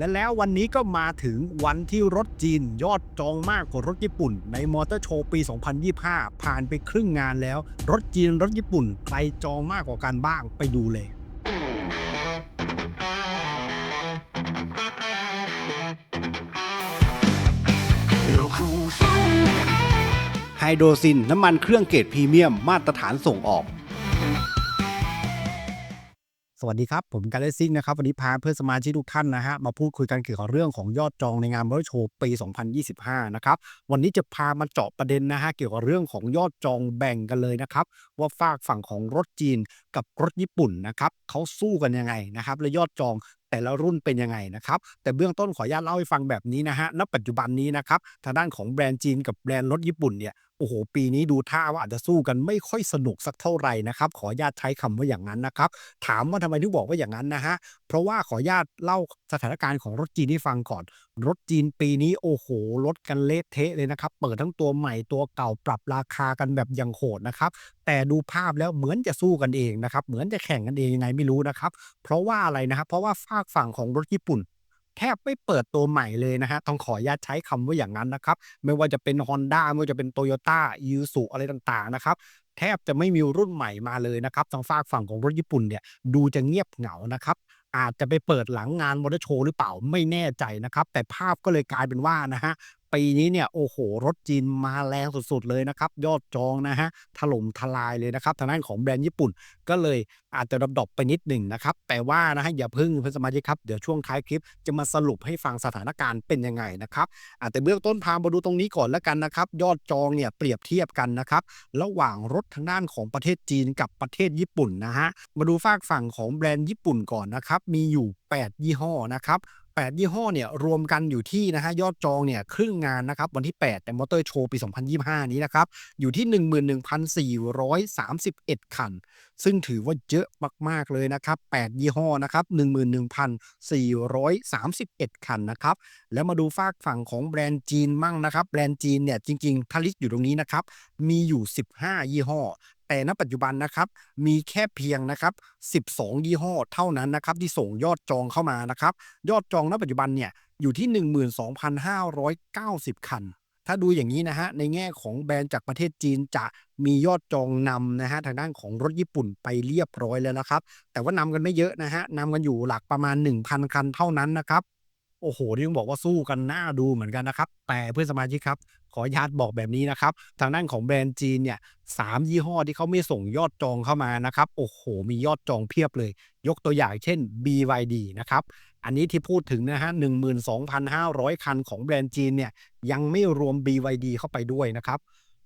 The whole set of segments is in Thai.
และแล้ววันนี้ก็มาถึงวันที่รถจีนยอดจองมากกว่ารถญี่ปุ่น ในมอเตอร์โชว์ปี 2025 ผ่านไปครึ่งงานแล้ว รถจีนรถญี่ปุ่นใครจองมากกว่ากันบ้างไปดูเลยไฮโดรซินน้ำมันเครื่องเกรดพรีเมียมมาตรฐานส่งออก สวัสดีครับ ผมการเลซิ่งนะครับ วันนี้พาเพื่อนสมาชิกทุกท่านนะฮะมาพูดคุยกันเกี่ยวกับเรื่องของยอดจองในงานมอเตอร์โชว์ปี 2025 นะครับ วันนี้จะพามาเจาะประเด็นนะฮะเกี่ยวกับเรื่องของยอดจองแบ่งกันเลยนะครับ ว่าฝากฝั่งของรถจีนกับรถญี่ปุ่นนะครับเขาสู้กันยังไงนะครับและยอดจองแต่ละรุ่นเป็นยังไงนะครับ แต่เบื้องต้นขออนุญาตเล่าให้ฟังแบบนี้นะฮะณปัจจุบันนี้นะครับทางด้านของแบรนด์จีนกับแบรนด์รถญี่ปุ่นเนี่ย โอ้โห ปีนี้ดูท่าว่าอาจจะสู้กันไม่ค่อยสนุกสักเท่าไหร่นะครับ ขออนุญาตใช้คำว่าอย่างนั้นนะครับ ถามว่าทำไมถึงบอกว่าอย่างนั้นนะฮะ เพราะว่าขออนุญาตเล่าสถานการณ์ของรถจีนให้ฟังก่อน รถจีนปีนี้โอ้โหลดกันเละเทะเลยนะครับ เปิดทั้งตัวใหม่ตัวเก่าปรับราคากันแบบอย่างโหดนะครับแต่ดูภาพแล้วเหมือนจะสู้กันเองนะครับ เหมือนจะแข่งกันเองยังไงไม่รู้นะครับ เพราะว่าอะไรนะครับ เพราะว่าฝากฝั่งของรถญี่ปุ่น แทบไม่เปิดตัวใหม่เลยนะฮะต้องขออนุญาตใช้คำว่าอย่างนั้นนะครับ ไม่ว่าจะเป็น Honda ไม่ว่าจะเป็น Toyota ยูสุอะไรต่างๆนะครับแทบจะไม่มีรุ่นใหม่มาเลยนะครับทางฝากฝั่งของรถญี่ปุ่นเนี่ยดูจะเงียบเหงานะครับอาจจะไปเปิดหลังงานมอเตอร์โชว์หรือเปล่าไม่แน่ใจนะครับ แต่ภาพก็เลยกลายเป็นว่านะฮะ ปีนี้เนี่ยโอ้โห รถจีนมาแรงสุดๆเลยนะครับ ยอดจองนะฮะถล่มทลายเลยนะครับทางด้านของแบรนด์ญี่ปุ่น ก็เลยอาจจะดรอปไปนิดหนึ่งนะครับ แต่ว่านะฮะอย่าพึ่งเพื่อนสมาชิกครับ เดี๋ยวช่วงท้ายคลิปจะมาสรุปให้ฟังสถานการณ์เป็นยังไงนะครับอะแต่เบื้องต้นพามาดูตรงนี้ก่อนแล้วกันนะครับ ยอดจองเนี่ยเปรียบเทียบกันนะครับระหว่างรถทางด้านของประเทศจีนกับประเทศญี่ปุ่นนะฮะมาดูฝากฝั่งของแบรนด์ญี่ปุ่นก่อนนะครับมีอยู่ 8 ยี่ห้อนะครับ 8 ยี่ห้อเนี่ยรวมกันอยู่ที่นะฮะยอดจองเนี่ยครึ่งงานนะครับวันที่ 8 แต่มอเตอร์โชว์ปี 2025 นี้นะครับ อยู่ที่ 11,431 คัน ซึ่งถือว่าเยอะมาก ๆ เลยนะครับ 8 ยี่ห้อนะครับ 11,431 คันนะครับ แล้วมาดูฝากฝั่งของแบรนด์จีนมั่งนะครับ แบรนด์จีนเนี่ยจริง ๆ ถ้าลิสต์อยู่ตรงนี้นะครับ มีอยู่ 15 ยี่ห้อ แต่ณปัจจุบันนะครับมีแค่เพียงนะครับ 12 ยี่ห้อเท่านั้นนะครับที่ส่งยอดจองเข้ามานะครับยอดจองณปัจจุบันเนี่ยอยู่ที่ 12,590 คัน ถ้าดูอย่างนี้นะฮะในแง่ของแบรนด์จากประเทศจีนจะมียอดจองนำนะฮะทางด้านของรถญี่ปุ่นไปเรียบร้อยแล้วนะครับ แต่ว่านำกันไม่เยอะนะฮะนำกันอยู่หลักประมาณ 1,000 คันเท่านั้นนะครับ โอ้โหนี่ต้องบอกว่าสู้กันน่าดูเหมือนกันนะครับ แต่เพื่อนสมาชิกครับ ขอญาตบอกแบบนี้นะครับ ทางด้านของแบรนด์จีนเนี่ยสามยี่ห้อที่เขาไม่ส่งยอดจองเข้ามานะครับ โอ้โห มียอดจองเพียบเลย ยกตัวอย่างเช่น BYD นะครับ อันนี้ที่พูดถึงนะฮะ12,500 คันของแบรนด์จีนเนี่ยยังไม่รวม BYD เข้าไปด้วยนะครับ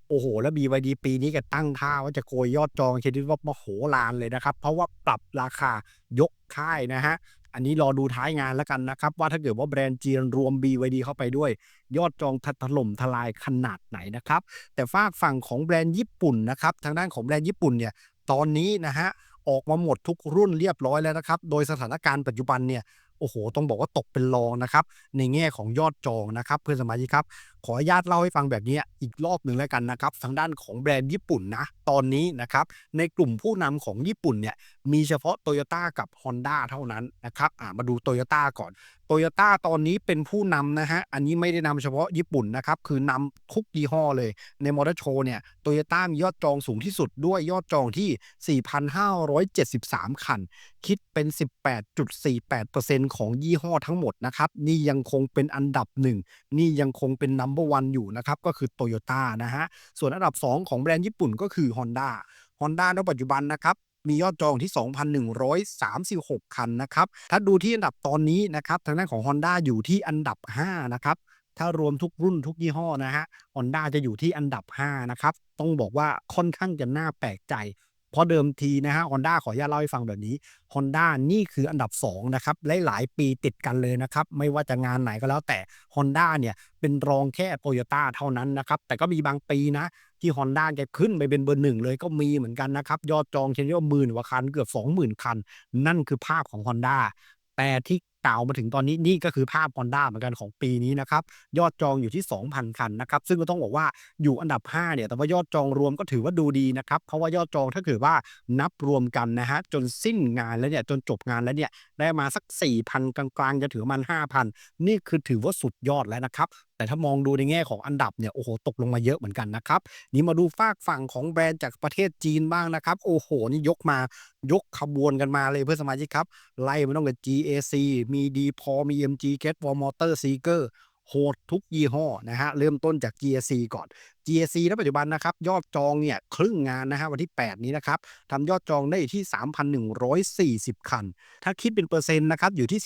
โอ้โห แล้ว BYD ปีนี้ก็ตั้งท่าว่าจะโกยยอดจองชนิดว่ามโหฬารเลยนะครับ เพราะว่าปรับราคายกค่ายนะฮะ อันนี้รอดูท้ายงานแล้วกันนะครับ ว่าถ้าเกิดว่าแบรนด์จีนรวม BYD เข้าไปด้วย ยอดจองถล่มทลายขนาดไหนนะครับ แต่ฝากฝั่งของแบรนด์ญี่ปุ่นนะครับ ทางด้านของแบรนด์ญี่ปุ่นเนี่ยตอนนี้นะฮะออกมาหมดทุกรุ่นเรียบร้อยแล้วนะครับ โดยสถานการณ์ปัจจุบันเนี่ยโอ้โห ต้องบอกว่าตกเป็นรองนะครับ ในแง่ของยอดจองนะครับ เพื่อนสมาชิกครับ ขออนุญาตเล่าให้ฟังแบบนี้อีกรอบหนึ่งแล้วกันนะครับ ทางด้านของแบรนด์ญี่ปุ่นนะ ตอนนี้นะครับ ในกลุ่มผู้นำของญี่ปุ่นเนี่ย มีเฉพาะ Toyota กับ Honda เท่านั้นนะครับมาดู Toyota ก่อน Toyota ตอนนี้เป็นผู้นำนะฮะ อันนี้ไม่ได้นำเฉพาะญี่ปุ่นนะครับ คือนำทุกยี่ห้อเลย ในมอเตอร์โชว์เนี่ยโตโยต้ามียอดจองสูงที่สุดด้วยยอดจองที่ 4,573 คัน คิดเป็น 18.48%ของยี่ห้อทั้งหมดนะครับ นี่ยังคงเป็นอันดับหนึ่ง นี่ยังคงเป็น number one อยู่นะครับ ก็คือ Toyota นะฮะ ส่วนอันดับ 2 ของแบรนด์ญี่ปุ่นก็คือ Honda Honda ในปัจจุบันนะครับมียอดจองที่ 2,136 คันนะครับ ถ้าดูที่อันดับตอนนี้นะครับ ทางด้านของ Honda อยู่ที่อันดับ 5 นะครับ ถ้ารวมทุกรุ่นทุกยี่ห้อนะฮะ Honda จะอยู่ที่อันดับ 5 นะครับ ต้องบอกว่าค่อนข้างจะน่าแปลกใจ เพราะเดิมทีนะฮะ Honda ขออนุญาตเล่าให้ฟังแบบนี้ Honda นี่คืออันดับ2นะครับหลายๆปีติดกันเลยนะครับ ไม่ว่าจะงานไหนก็แล้วแต่ Honda เนี่ยเป็นรองแค่ Toyota เท่านั้นนะครับ แต่ก็มีบางปีนะที่ Honda แกขึ้นไปเป็นเบอร์หนึ่งเลยก็มีเหมือนกันนะครับ ยอดจองเช่นว่าหมื่นกว่าคันเกือบ 20,000 คัน นั่นคือภาพของ Honda แต่ที่ กล่าวมาถึงตอนนี้นี่ก็คือภาพ Honda เหมือนกันของปีนี้นะครับ ยอดจองอยู่ที่ 2,000 คันนะครับ ซึ่งก็ต้องบอกว่าอยู่อันดับ 5 เนี่ย แต่ว่ายอดจองรวมก็ถือว่าดูดีนะครับ เพราะว่ายอดจองถ้าเกิดว่านับรวมกันนะฮะ จนสิ้นงานแล้วเนี่ย จนจบงานแล้วเนี่ย ได้มาสัก 4,000 กลางๆ จะถือมัน 5,000 นี่คือถือว่าสุดยอดแล้วนะครับแต่ถ้ามองดูในแง่ของอันดับเนี่ยโอ้โหตกลงมาเยอะเหมือนกันนะครับนี่มาดูฝากฝั่งของแบรนด์จากประเทศจีนบ้างนะครับ โอ้โห นี่ยกมายกขบวนกันมาเลยเพื่อนสมาชิกครับ ไล่มาตั้งแต่ GAC มี d p o มี MG Get War Motor Seeker โหดทุกยี่ห้อนะฮะ เริ่มต้นจาก GAC ก่อน GAC ณปัจจุบันนะครับ ยอดจองเนี่ย ครึ่งงานนะฮะวันที่ 8 นี้นะครับทำยอดจองได้อยู่ที่ 3,140 คัน ถ้าคิดเป็นเปอร์เซ็นต์นะครับ อยู่ที่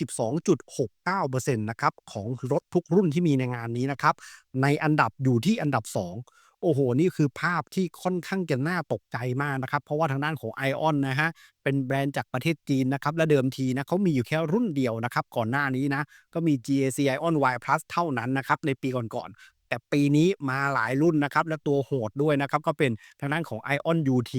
12.69%นะครับ ของรถทุกรุ่นที่มีในงานนี้นะครับ ในอันดับอยู่ที่อันดับ 2 โอ้โห นี่คือภาพที่ค่อนข้างจะน่าตกใจมากนะครับ เพราะว่าทางด้านของ ION นะฮะ เป็นแบรนด์จากประเทศจีนนะครับ และเดิมทีนะเขามีอยู่แค่รุ่นเดียวนะครับ ก่อนหน้านี้นะ ก็มี GAC ION Y Plus เท่านั้นนะครับ ในปีก่อนๆ แต่ปีนี้มาหลายรุ่นนะครับ และตัวโหดด้วยนะครับ ก็เป็นทางด้านของ ION UT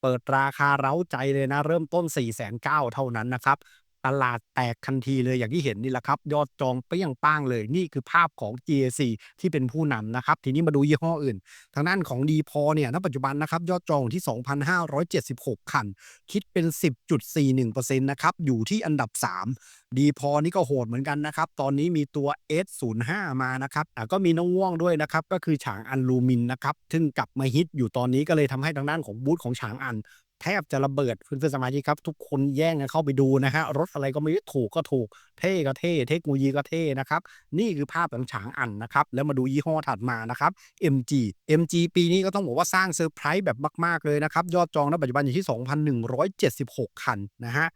เปิดราคาเร้าใจเลยนะ เริ่มต้น 4,900เท่านั้นนะครับ ตลาดแตกทันทีเลยอย่างที่เห็นนี่แหละครับ ยอดจองเปี้ยงป้างเลยนี่คือภาพของ GAC ที่เป็นผู้นำนะครับ ทีนี้มาดูยี่ห้ออื่น ทางด้านของ d p o เนี่ยณปัจจุบันนะครับยอดจองอยู่ที่ 2,576 คัน คิดเป็น 10.41%นะครับ อยู่ที่อันดับ3 d p o นี่ก็โหดเหมือนกันนะครับ ตอนนี้มีตัว S05 มานะครับก็มีน้องง่วงด้วยนะครับ ก็คือฉางอันลูมินนะครับ ซึ่งกลับมาฮิตอยู่ตอนนี้ก็เลยทำให้ทางด้านของบูธของฉางอัน แทบจะระเบิดเพื่อนๆสมาชิกครับ ทุกคนแย่งกันเข้าไปดูนะฮะรถอะไรก็ไม่รู้ถูกก็ถูกเท่ก็เท่เทคโนโลยีก็เท่นะครับนี่คือภาพหลังฉางอันนะครับแล้วมาดูยี่ห้อถัดมานะครับ MG MG ปีนี้ก็ต้องบอกว่าสร้างเซอร์ไพรส์แบบมาก ๆ เลยนะครับ ยอดจองณปัจจุบันอยู่ที่ 2,176 คันนะฮะ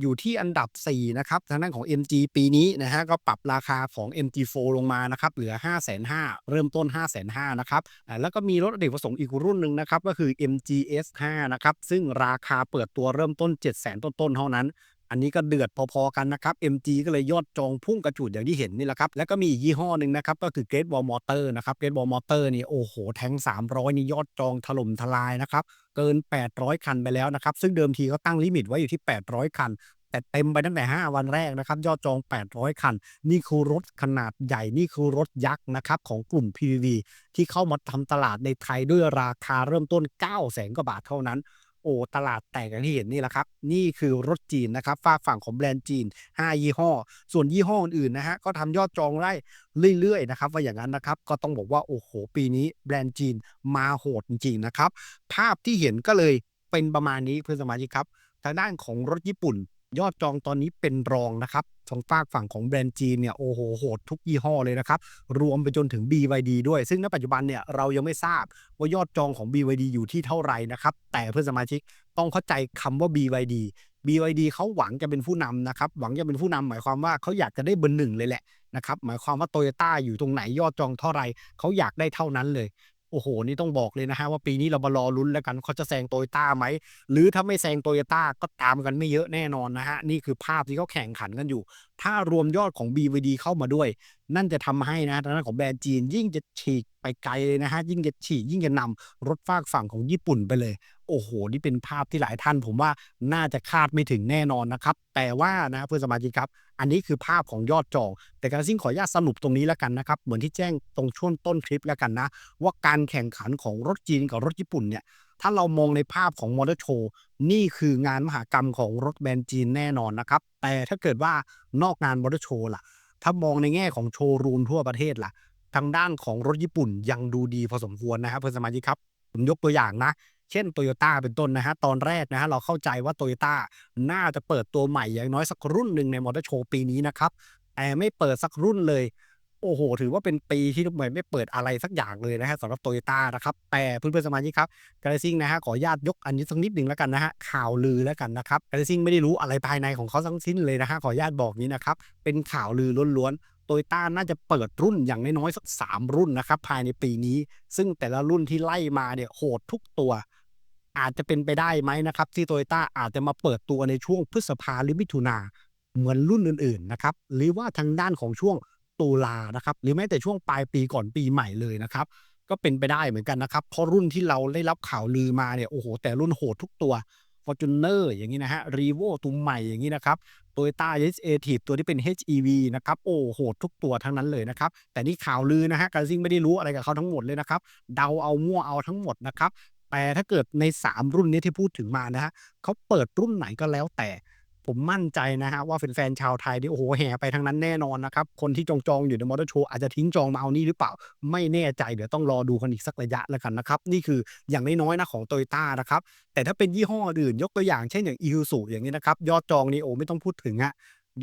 อยู่ที่อันดับ 4 นะครับทางด้านของ MG ปีนี้นะฮะก็ปรับราคาของ MG4 ลงมานะครับเหลือ 5 5 0 0 0เริ่มต้น 5 5 0 0 0นะครับแล้วก็มีรถอเนกประสงค์อีกรุ่นหนึ่งนะครับก็คือ MG S5 นะครับซึ่งราคาเปิดตัวเริ่มต้น 700,000ต้นๆเท่านั้น อันนี้ก็เดือดพอๆกันนะครับ MG ก็เลยยอดจองพุ่งกระฉูดอย่างที่เห็นนี่แหละครับ แล้วก็มีอีกยี่ห้อหนึ่งนะครับ ก็คือ Great Wall Motor นะครับ Great Wall Motor นี่โอ้โห แทง 300 นี่ยอดจองถล่มทลายนะครับ เกิน 800 คันไปแล้วนะครับ ซึ่งเดิมทีเขาตั้งลิมิตไว้อยู่ที่ 800 คัน แต่เต็มไปตั้งแต่ 5 วันแรกนะครับ ยอดจอง 800 คัน นี่คือรถขนาดใหญ่นี่คือรถยักษ์นะครับของกลุ่ม PVV ที่เข้ามาทำตลาดในไทยด้วยราคาเริ่มต้น 9 0 0 0 0 0กว่าบาทเท่านั้น โอ้ตลาดแตกอย่างที่เห็นนี่แหละครับ นี่คือรถจีนนะครับฝากฝั่งของแบรนด์จีน 5 ยี่ห้อ ส่วนยี่ห้ออื่นนะฮะก็ทำยอดจองได้เรื่อยๆนะครับว่าอย่างนั้นนะครับก็ต้องบอกว่าโอ้โหปีนี้แบรนด์จีนมาโหดจริงๆนะครับภาพที่เห็นก็เลยเป็นประมาณนี้เพื่อนสมาชิกครับทางด้านของรถญี่ปุ่น ยอดจองตอนนี้เป็นรองนะครับทางฝากฝั่งของแบรนด์จีนเนี่ยโอ้โหโหดทุกยี่ห้อเลยนะครับ รวมไปจนถึง BYD ด้วย ซึ่งณปัจจุบันเนี่ยเรายังไม่ทราบว่ายอดจองของ BYD อยู่ที่เท่าไหร่นะครับ แต่เพื่อนสมาชิกต้องเข้าใจคำว่า BYD BYD เขาหวังจะเป็นผู้นำนะครับหวังจะเป็นผู้นำหมายความว่าเขาอยากจะได้เบอร์หนึ่งเลยแหละนะครับหมายความว่าโตโยต้าอยู่ตรงไหนยอดจองเท่าไหร่เขาอยากได้เท่านั้นเลย โอ้โห นี่ต้องบอกเลยนะฮะว่าปีนี้เรามารอลุ้นแล้วกันเขาจะแซงโตโยต้าไหม หรือถ้าไม่แซงโตโยต้าก็ตามกันไม่เยอะแน่นอนนะฮะ นี่คือภาพที่เขาแข่งขันกันอยู่ ถ้ารวมยอดของ BVD เข้ามาด้วย นั่นจะทำให้นะทางด้านของแบรนด์จีน ยิ่งจะฉีกไปไกลเลยนะฮะยิ่งจะฉีกยิ่งจะนำรถฝากฝั่งของญี่ปุ่นไปเลย โอ้โห นี่เป็นภาพที่หลายท่าน ผมว่าน่าจะคาดไม่ถึงแน่นอนนะครับ แต่ว่านะเพื่อนสมาชิกครับ อันนี้คือภาพของยอดจองแต่การซิ่งขออนุญาตสรุปตรงนี้แล้วกันนะครับ เหมือนที่แจ้งตรงช่วงต้นคลิปแล้วกันนะ ว่าการแข่งขันของรถจีนกับรถญี่ปุ่นเนี่ย ถ้าเรามองในภาพของมอเตอร์โชว์นี่คืองานมหากรรมของรถแบรนด์จีนแน่นอนนะครับ แต่ถ้าเกิดว่านอกงานมอเตอร์โชว์ล่ะ ถ้ามองในแง่ของโชว์รูมทั่วประเทศล่ะ ทางด้านของรถญี่ปุ่นยังดูดีพอสมควรนะครับเพื่อนสมาชิกครับ ผมยกตัวอย่างนะ เช่นโตโยต้าเป็นต้นนะฮะตอนแรกนะฮะเราเข้าใจว่าโตโยต้าน่าจะเปิดตัวใหม่อย่างน้อยสักรุ่นหนึ่งในมอเตอร์โชว์ปีนี้นะครับแต่ไม่เปิดสักรุ่นเลย โอ้โห ถือว่าเป็นปีที่ทุกหน่วยไม่เปิดอะไรสักอย่างเลยนะฮะสำหรับโตโยต้านะครับ แต่เพื่อนๆสมาชิกครับกาลซิงนะฮะขออนุญาตยกอันนี้สักนิดหนึ่งแล้วกันนะฮะข่าวลือแล้วกันนะครับกาลซิงไม่ได้รู้อะไรภายในของเขาทั้งสิ้นเลยนะฮะขออนุญาตบอกนี้นะครับเป็นข่าวลือล้วนๆโตโยต้าน่าจะเปิดรุ่นอย่างน้อยๆสัก3รุ่นนะครับภายในปีนี้ ซึ่งแต่ละรุ่นที่ไล่มาเนี่ยโหดทุกตัวอาจจะเป็นไปได้ไหมนะครับ ที่โตโยต้าอาจจะมาเปิดตัวในช่วงพฤษภาหรือมิถุนาเหมือนรุ่นอื่นๆนะครับหรือว่าทางด้านของช่วง ตุลานะครับหรือแม้แต่ช่วงปลายปีก่อนปีใหม่เลยนะครับก็เป็นไปได้เหมือนกันนะครับเพราะรุ่นที่เราได้รับข่าวลือมาเนี่ยโอ้โหแต่รุ่นโหดทุกตัว f o r t u n e r อย่างนี้นะฮะรีโวตัวใหม่อย่างนี้นะครับ Toyota Initiative ตัวที่เป็น HEV นะครับโอ้โหดทุกตัวทั้งนั้นเลยนะครับ แต่นี่ข่าวลือนะฮะการซิ่งไม่ได้รู้อะไรกับเขาทั้งหมดเลยนะครับ เดาเอามั่วเอาทั้งหมดนะครับแต่ถ้าเกิดใน 3 รุ่นนี้ที่พูดถึงมานะฮะเขาเปิดรุ่นไหนก็แล้วแต่ ผมมั่นใจนะฮะว่าแฟนๆชาวไทยนี่โอ้โหแห่ไปทั้งนั้นแน่นอนนะครับ คนที่จองๆอยู่ในมอเตอร์โชว์อาจจะทิ้งจองมาเอานี่หรือเปล่า ไม่แน่ใจเดี๋ยวต้องรอดูกันอีกสักระยะแล้วกันนะครับ นี่คืออย่างน้อยๆนะของ Toyota นะครับ แต่ถ้าเป็นยี่ห้ออื่นยกตัวอย่างเช่นอย่าง Isuzu อย่างนี้นะครับยอดจองนี่โอ้ไม่ต้องพูดถึงอะ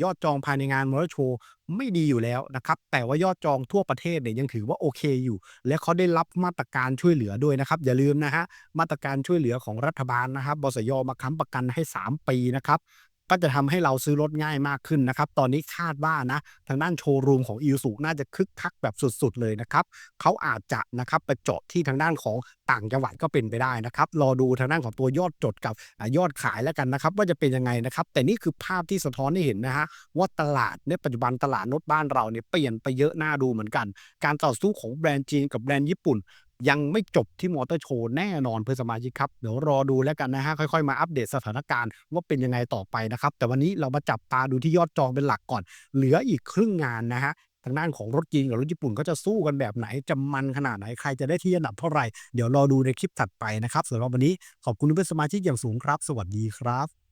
ยอดจองภายในงานมอเตอร์โชว์ไม่ดีอยู่แล้วนะครับ แต่ว่ายอดจองทั่วประเทศเนี่ยยังถือว่าโอเคอยู่ และเขาได้รับมาตรการช่วยเหลือด้วยนะครับ อย่าลืมนะฮะมาตรการช่วยเหลือของรัฐบาลนะครับบสยมาค้ำประกันให้ 3 ปีนะครับ ก็จะทำให้เราซื้อรถง่ายมากขึ้นนะครับ ตอนนี้คาดว่านะทางด้านโชว์รูมของ i ิ u น่าจะคึกคักแบบสุดๆเลยนะครับเขาอาจจะนะครับไปเจาะที่ทางด้านของต่างจังหวัดก็เป็นไปได้นะครับรอดูทางด้านของตัวยอดจดกับยอดขายแล้วกันนะครับ ว่าจะเป็นยังไงนะครับ แต่นี่คือภาพที่สะท้อนให้เห็นนะฮะว่าตลาดในปัจจุบันตลาดรถบ้านเราเนี่ยเปลี่ยนไปเยอะน่าดูเหมือนกัน การต่อสู้ของแบรนด์จีนกับแบรนด์ญี่ปุ่น ยังไม่จบที่มอเตอร์โชว์แน่นอนเพื่อนสมาชิกครับ เดี๋ยวรอดูแล้วกันนะฮะ ค่อยๆ มาอัปเดตสถานการณ์ว่าเป็นยังไงต่อไปนะครับ แต่วันนี้เรามาจับตาดูที่ยอดจองเป็นหลักก่อน เหลืออีกครึ่งงานนะฮะทางด้านของรถจีนกับรถญี่ปุ่นก็จะสู้กันแบบไหน จะมันขนาดไหน ใครจะได้ที่อันดับเท่าไหร่ เดี๋ยวรอดูในคลิปถัดไปนะครับสำหรับวันนี้ขอบคุณเพื่อนสมาชิกอย่างสูงครับ สวัสดีครับ